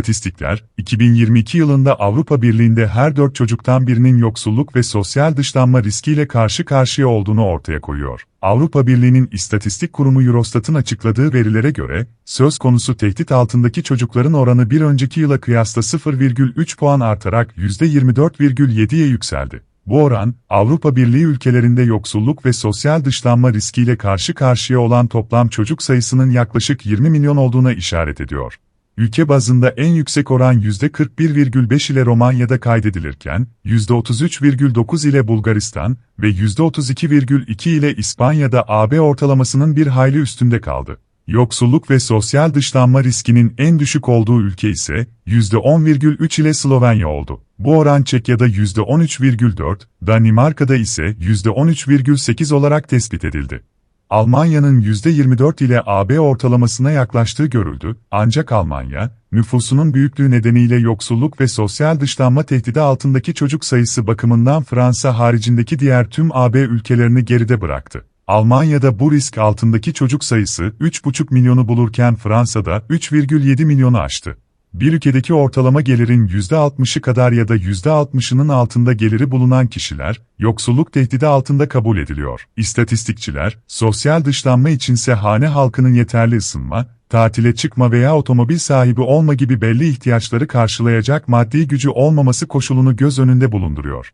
İstatistikler, 2022 yılında Avrupa Birliği'nde her dört çocuktan birinin yoksulluk ve sosyal dışlanma riskiyle karşı karşıya olduğunu ortaya koyuyor. Avrupa Birliği'nin İstatistik Kurumu Eurostat'ın açıkladığı verilere göre, söz konusu tehdit altındaki çocukların oranı bir önceki yıla kıyasla 0,3 puan artarak %24,7'ye yükseldi. Bu oran, Avrupa Birliği ülkelerinde yoksulluk ve sosyal dışlanma riskiyle karşı karşıya olan toplam çocuk sayısının yaklaşık 20 milyon olduğuna işaret ediyor. Ülke bazında en yüksek oran %41,5 ile Romanya'da kaydedilirken, %33,9 ile Bulgaristan ve %32,2 ile İspanya'da AB ortalamasının bir hayli üstünde kaldı. Yoksulluk ve sosyal dışlanma riskinin en düşük olduğu ülke ise %10,3 ile Slovenya oldu. Bu oran Çekya'da %13,4, Danimarka'da ise %13,8 olarak tespit edildi. Almanya'nın %24 ile AB ortalamasına yaklaştığı görüldü, ancak Almanya, nüfusunun büyüklüğü nedeniyle yoksulluk ve sosyal dışlanma tehdidi altındaki çocuk sayısı bakımından Fransa haricindeki diğer tüm AB ülkelerini geride bıraktı. Almanya'da bu risk altındaki çocuk sayısı 3,5 milyonu bulurken Fransa'da 3,7 milyonu aştı. Bir ülkedeki ortalama gelirin %60'ı kadar ya da %60'ının altında geliri bulunan kişiler, yoksulluk tehdidi altında kabul ediliyor. İstatistikçiler, sosyal dışlanma içinse hane halkının yeterli ısınma, tatile çıkma veya otomobil sahibi olma gibi belli ihtiyaçları karşılayacak maddi gücü olmaması koşulunu göz önünde bulunduruyor.